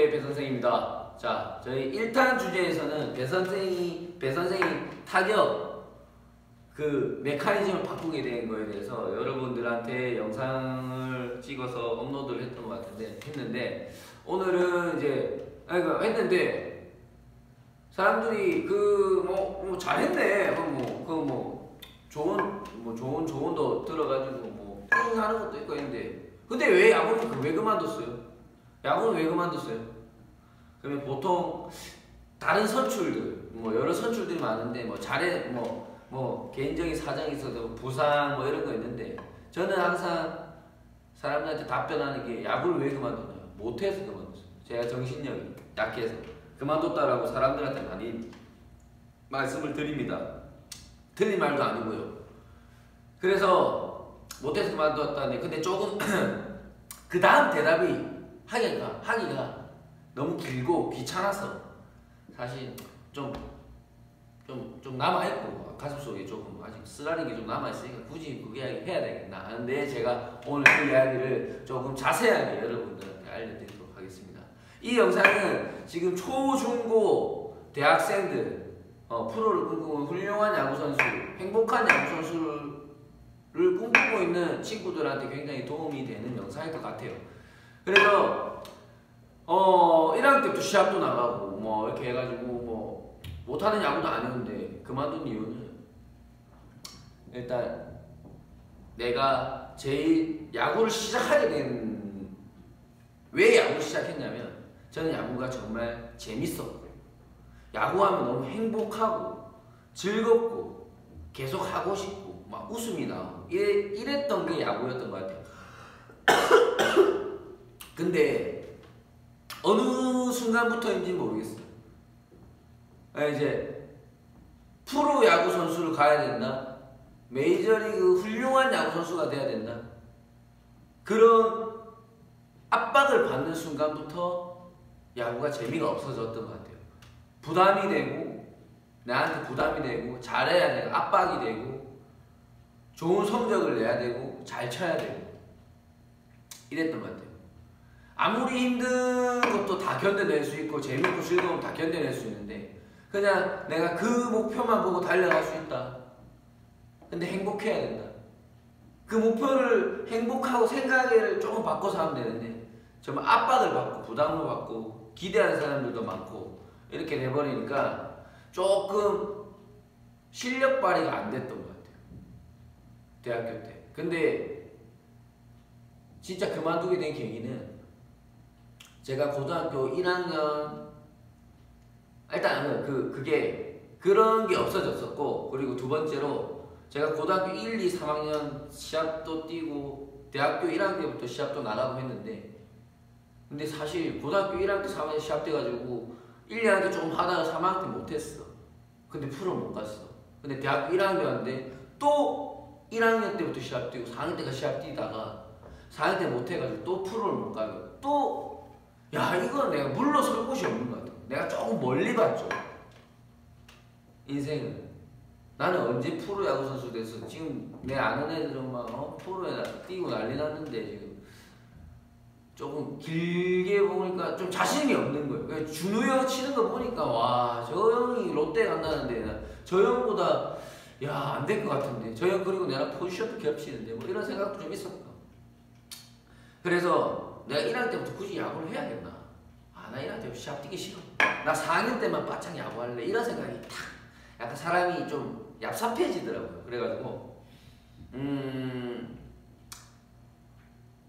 안녕하십니까 오프의 배 선생입니다. 자, 저희 1탄 주제에서는 배 선생이 배 선생이 타격 그 메커니즘을 바꾸게 된 거에 대해서 여러분들한테 영상을 찍어서 업로드를 했던 것 같은데 했는데 오늘은 이제 아니 그 했는데 사람들이 그뭐 뭐 잘했네 뭐그 뭐 좋은 뭐 좋은 조언도 들어가지고 뭐 하는 것도 있고 했는데 근데 왜 야구는 그왜 그만뒀어요? 야구는 왜 그만뒀어요? 그러면 보통 다른 선출들 뭐 여러 선출들이 많은데 뭐 잘해 뭐뭐 개인적인 사정이 있어도 부상 뭐 이런 거 있는데 저는 항상 사람들한테 답변하는 게 야구를 왜 그만뒀냐 못해서 그만뒀어요. 제가 정신력이 약해서 그만뒀다라고 사람들한테 많이 말씀을 드립니다. 틀린 말도 아니고요. 그래서 못해서 그만뒀다네. 근데 조금 그 다음 대답이 하기가 하기가 너무 길고 귀찮아서 사실 좀 좀 좀 남아 있고 가슴 속에 조금 아직 쓰라린 게 좀 남아 있으니까 굳이 그게 해야 되겠나 하는데 제가 오늘 그 이야기를 조금 자세하게 여러분들한테 알려드리도록 하겠습니다. 이 영상은 지금 초, 중, 고 대학생들 어, 프로를 꿈꾸고 훌륭한 야구 선수, 행복한 야구 선수를 꿈꾸고 있는 친구들한테 굉장히 도움이 되는 영상일 것 같아요. 그래서 어 1학년 때부터 시합도 나가고 뭐 이렇게 해가지고 뭐 못하는 야구도 아니었는데 그만둔 이유는 일단 내가 제일 야구를 시작하게 된 왜 야구를 시작했냐면 저는 야구가 정말 재밌었고 야구하면 너무 행복하고 즐겁고 계속 하고 싶고 막 웃음이 나오고 이래, 이랬던 게 야구였던 것 같아요. 근데 어느 순간부터인지 모르겠어요. 아, 이제 프로 야구 선수를 가야 된다. 메이저리그 훌륭한 야구 선수가 돼야 된다. 그런 압박을 받는 순간부터 야구가 재미가 없어졌던 것 같아요. 부담이 되고 나한테 부담이 되고 잘해야 되고 압박이 되고 좋은 성적을 내야 되고 잘 쳐야 되고 이랬던 것 같아요. 아무리 힘든 것도 다 견뎌낼 수 있고 재밌고 즐거움 다 견뎌낼 수 있는데 그냥 내가 그 목표만 보고 달려갈 수 있다. 근데 행복해야 된다. 그 목표를 행복하고 생각을 조금 바꿔서 하면 되는데 정말 압박을 받고 부담을 받고 기대하는 사람들도 많고 이렇게 돼버리니까 조금 실력 발휘가 안 됐던 것 같아요. 대학교 때. 근데 진짜 그만두게 된 계기는 제가 고등학교 1학년 일단 그 그게 그런 게 없어졌었고 그리고 두 번째로 제가 고등학교 1, 2, 3학년 시합도 뛰고 대학교 1학년 때부터 시합도 나가고 했는데 근데 사실 고등학교 1학년 때 3학년 시합 돼가지고 1, 2학년 때 조금 하다가 3학년 때 못했어. 근데 프로 못 갔어. 근데 대학교 1학년 때왔는데 또 1학년 때부터 시합 뛰고 4학년 때가 시합 뛰다가 4학년 때 못해가지고 또 프로를 못 가고 또 야 이건 내가 물러설 곳이 없는 것 같아. 내가 조금 멀리 봤죠. 인생은. 나는 언제 프로 야구 선수 돼서 지금 내 아는 애들은 막 어? 프로에 뛰고 난리 났는데 지금. 조금 길게 보니까 좀 자신이 없는 거예요. 그러니까 준우 형 치는 거 보니까 와 저 형이 롯데 간다는데 저 형보다 야 안 될 것 같은데. 저 형 그리고 내가 포지션도 겹치는데 뭐 이런 생각도 좀 있었고. 그래서 내가 1학년 때부터 굳이 야구를 해야겠나 아 나 1학년 때부터 시합 뛰기 싫어 나 4학년 때만 바짝 야구할래 이런 생각이 탁 약간 사람이 좀 얍삽해지더라고요. 그래가지고 음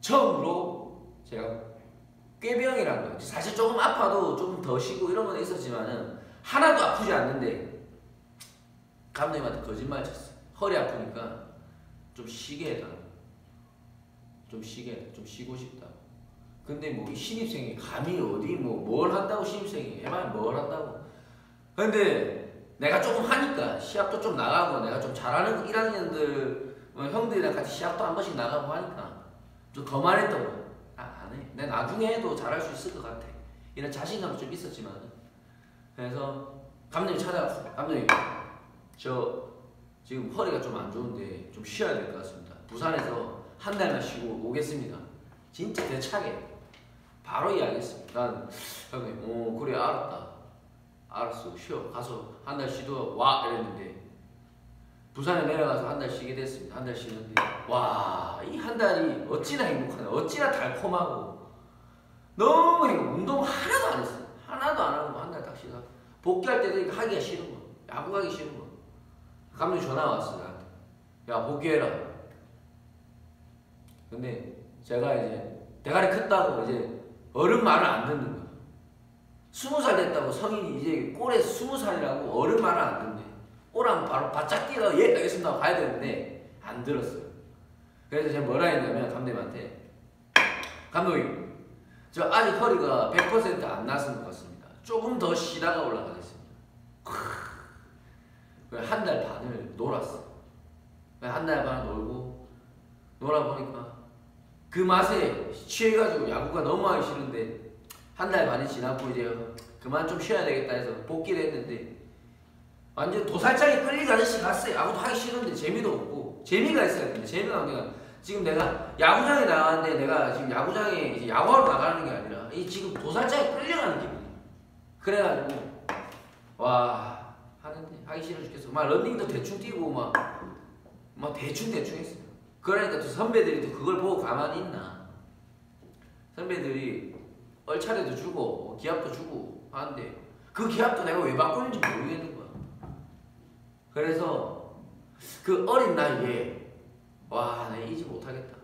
처음으로 제가 꾀병이라는 거 사실 조금 아파도 조금 더 쉬고 이런 건 있었지만은 하나도 아프지 않는데 감독님한테 거짓말 쳤어. 허리 아프니까 좀 쉬게 해달라. 좀 쉬게. 좀 쉬고 싶다. 근데 뭐 신입생이 감히 어디 뭐 뭘 한다고 신입생이 애만 뭘 한다고. 근데 내가 조금 하니까 시합도 좀 나가고 내가 좀 잘하는 1학년들 뭐 형들이랑 같이 시합도 한 번씩 나가고 하니까 좀더 말했던 거야. 아, 안 해. 내가 나중에 해도 잘할 수 있을 것 같아. 이런 자신감도 좀 있었지만 그래서 감독님 찾아갔어. 감독님 저 지금 허리가 좀 안 좋은데 좀 쉬어야 될 것 같습니다. 부산에서 한 달만 쉬고 오겠습니다. 진짜 대차게 바로 이야기했습니다. 난 형님, 어 그래 알았다. 알았어. 쉬어. 가서 한 달 쉬도 와! 이랬는데 부산에 내려가서 한 달 쉬게 됐습니다. 한 달 쉬는데 와 이 한 달이 어찌나 행복하냐 어찌나 달콤하고. 너무 행복. 운동 하나도 안 했어 하나도 안 하고 한 달 딱 쉬다 복귀할 때도 하기가 싫은 거 야구 가기 싫은 거 감독 전화 왔어 나한테. 야 복귀해라. 근데 제가 이제 대가리 컸다고 이제 어른 말을 안 듣는 거야. 스무 살 됐다고 성인이 이제 꼴에 스무 살이라고 어른 말을 안 듣네. 오라면 바로 바짝 뛰어가 예! 알겠습니다. 하고 가야 되는데 안 들었어요. 그래서 제가 뭐라 했냐면 감독님한테 감독님 저 아직 허리가 100%안 나선 것 같습니다. 조금 더 쉬다가 올라가겠습니다. 한 달 반을 놀았어. 한 달 반 놀고 놀아보니까 그 맛에 취해가지고 야구가 너무 하기 싫은데 한 달 반이 지났고 이제 그만 좀 쉬어야 되겠다 해서 복귀를 했는데 완전 도살장에 끌리가듯이 갔어요. 야구도 하기 싫은데 재미도 없고 재미가 있어야 되는데 재미가 없니까 지금 내가 야구장에 나가는데 내가 지금 야구장에 이제 야구하러 나가는 게 아니라 이 지금 도살장에 끌려가는 기분이야. 그래가지고 와 하는데 하기 싫어 죽겠어. 막 런닝도 대충 뛰고 막 막 대충 대충 했어요. 그러니까 또 선배들이 또 그걸 보고 가만히 있나? 선배들이 얼차례도 주고 뭐 기합도 주고 하는데 그 기합도 내가 왜 바꾸는지 모르겠는 거야. 그래서 그 어린 나이에 와, 내가 잊지 못하겠다.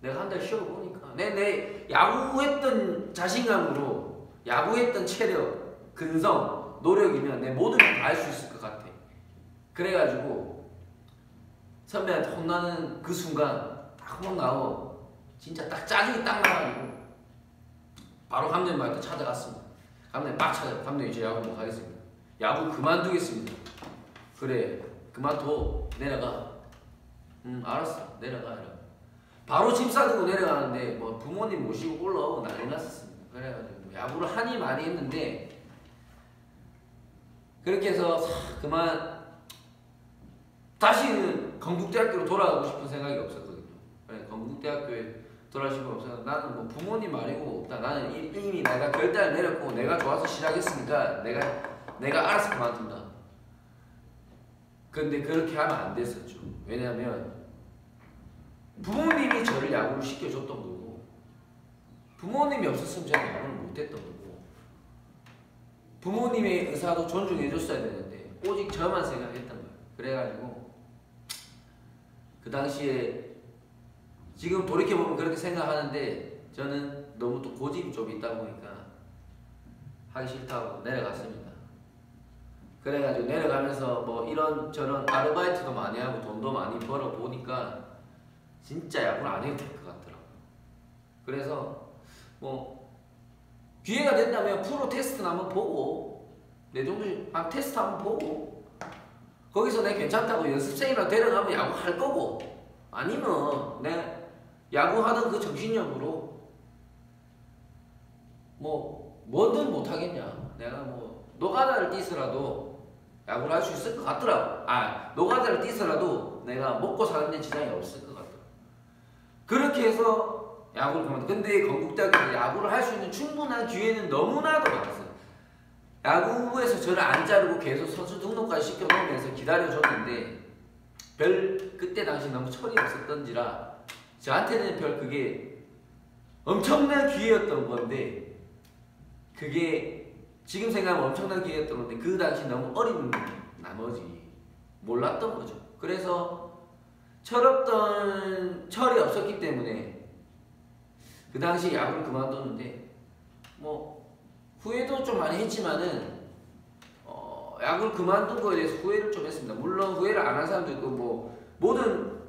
내가 한 달 쉬어 보니까 내, 내 야구했던 자신감으로 야구했던 체력, 근성, 노력이면 내 모든 걸 다 할 수 있을 것 같아. 그래가지고 선배한테 혼나는 그 순간 딱한번 나오고 진짜 딱 짜증이 딱 나가지고 바로 감독님한테 찾아갔습니다. 감독님 막 찾아. 감독님 이제 야구 못 하겠습니다. 야구 그만두겠습니다. 그래 그만둬 내려가. 음 알았어 내려가 내려가. 바로 짐 싸들고 내려가는데 뭐 부모님 모시고 올라오고 난리 났었습니다. 그래가지고 야구를 하니 많이 했는데 그렇게 해서 그만 다시는 건국대학교로 돌아가고 싶은 생각이 없었거든요. 그래, 건국대학교에 돌아가시고 없어서 나는 뭐 부모님 말이고 없다. 나는 이미 내가 결단을 내렸고 내가 좋아서 시작했으니까 내가 내가 알아서 그만둔다. 근데 그렇게 하면 안 됐었죠. 왜냐하면 부모님이 저를 야구를 시켜줬던 거고 부모님이 없었으면 저는 야구를 못했던 거고 부모님의 의사도 존중해줬어야 되는데 오직 저만 생각했던 거예요. 그래가지고 그 당시에 지금 돌이켜보면 그렇게 생각하는데 저는 너무 또 고집이 좀 있다 보니까 하기 싫다고 내려갔습니다. 그래가지고 내려가면서 뭐 이런 저런 아르바이트도 많이 하고 돈도 많이 벌어 보니까 진짜 야구를 안 해도 될 것 같더라고요. 그래서 뭐 기회가 된다면 프로 테스트나 한번 보고 내 정도 한 테스트 한번 보고 거기서 내 괜찮다고 연습생이라 데려가면 야구 할 거고. 아니면 내 야구 하던 그 정신력으로 뭐 뭐든 못 하겠냐. 내가 뭐 노가다를 뛰서라도 야구를 할 수 있을 것 같더라고. 아 노가다를 뛰서라도 내가 먹고 사는 데 지장이 없을 것 같더라고. 그렇게 해서 야구를 그만 근데 건국대학에서 야구를 할 수 있는 충분한 기회는 너무나도 많았어요 야구부에서 저를 안 자르고 계속 선수 등록까지 시켜놓으면서 기다려줬는데 별 그때 당시 너무 철이 없었던지라 저한테는 별 그게 엄청난 기회였던 건데 그게 지금 생각하면 엄청난 기회였던 건데 그 당시 너무 어린 나머지 몰랐던 거죠. 그래서 철없던 철이 없었기 때문에 그 당시 야구를 그만뒀는데 뭐 후회도 좀 많이 했지만은 어, 야구를 그만둔 거에 대해서 후회를 좀 했습니다. 물론 후회를 안 한 사람도 있고 뭐 모든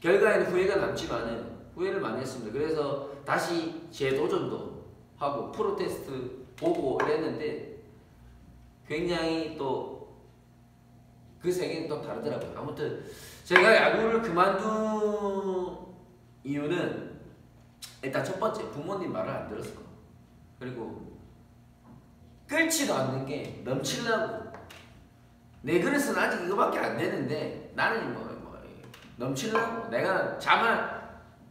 결과에는 후회가 남지만은 후회를 많이 했습니다. 그래서 다시 재도전도 하고 프로 테스트 보고 이랬는데 굉장히 또 그 세계는 또 다르더라고요. 아무튼 제가 야구를 그만둔 이유는 일단 첫 번째 부모님 말을 안 들었어. 그리고 끓지도 않는 게 넘치려고 내 그릇은 아직 이거밖에 안 되는데 나는 뭐, 뭐 넘치려고 내가 자만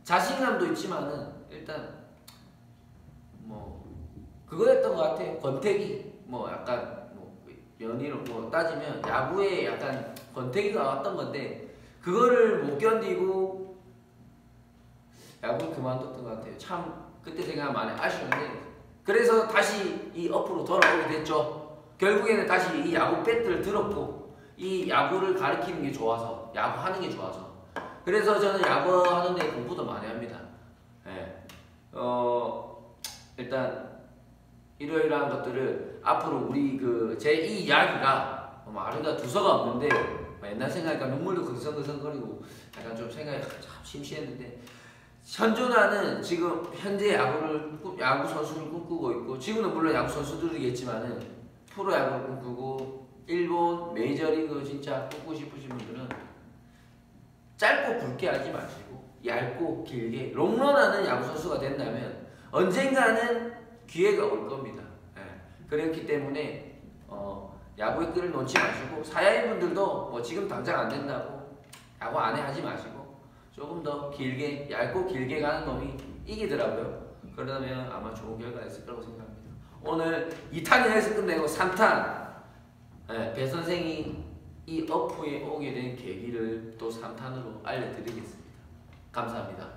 자신감도 있지만은 일단 뭐 그거였던 것 같아요. 권태기 뭐 약간 뭐 연의로 뭐 따지면 야구에 약간 권태기가 왔던 건데 그거를 못 견디고 야구를 그만뒀던 것 같아요. 참 그때 생각 많이 아쉬운데 그래서 다시 이 업으로 돌아오게 됐죠. 결국에는 다시 이 야구 배트를 들었고 이 야구를 가르치는 게 좋아서 야구 하는 게 좋아서 그래서 저는 야구 하는 데 공부도 많이 합니다. 예. 어 일단 이러이러한 것들을 앞으로 우리 그 제 이 이야기가 뭐 말하기가 두서가 없는데 뭐 옛날 생각하니까 눈물도 그성그성거리고 약간 좀 생각이 참 심심했는데 현존하는 지금 현재 야구를 꿈- 야구 선수를 꿈꾸고 있고 지금은 물론 야구 선수들이겠지만은 프로 야구를 꿈꾸고 일본 메이저리그 진짜 꿈꾸고 싶으신 분들은 짧고 굵게 하지 마시고 얇고 길게 롱런하는 야구 선수가 된다면 언젠가는 기회가 올 겁니다. 예. 그렇기 때문에 어, 야구의 끈을 놓지 마시고 사야인 분들도 뭐 지금 당장 안 된다고 야구 안해 하지 마시고 조금 더 길게 얇고 길게 가는 놈이 이기더라고요. 그러면 아마 좋은 결과가 있을 거라고 생각합니다. 오늘 2탄을 해서 끝내고 3탄 예, 배 선생이 이 어프에 오게 된 계기를 또 3탄으로 알려드리겠습니다. 감사합니다.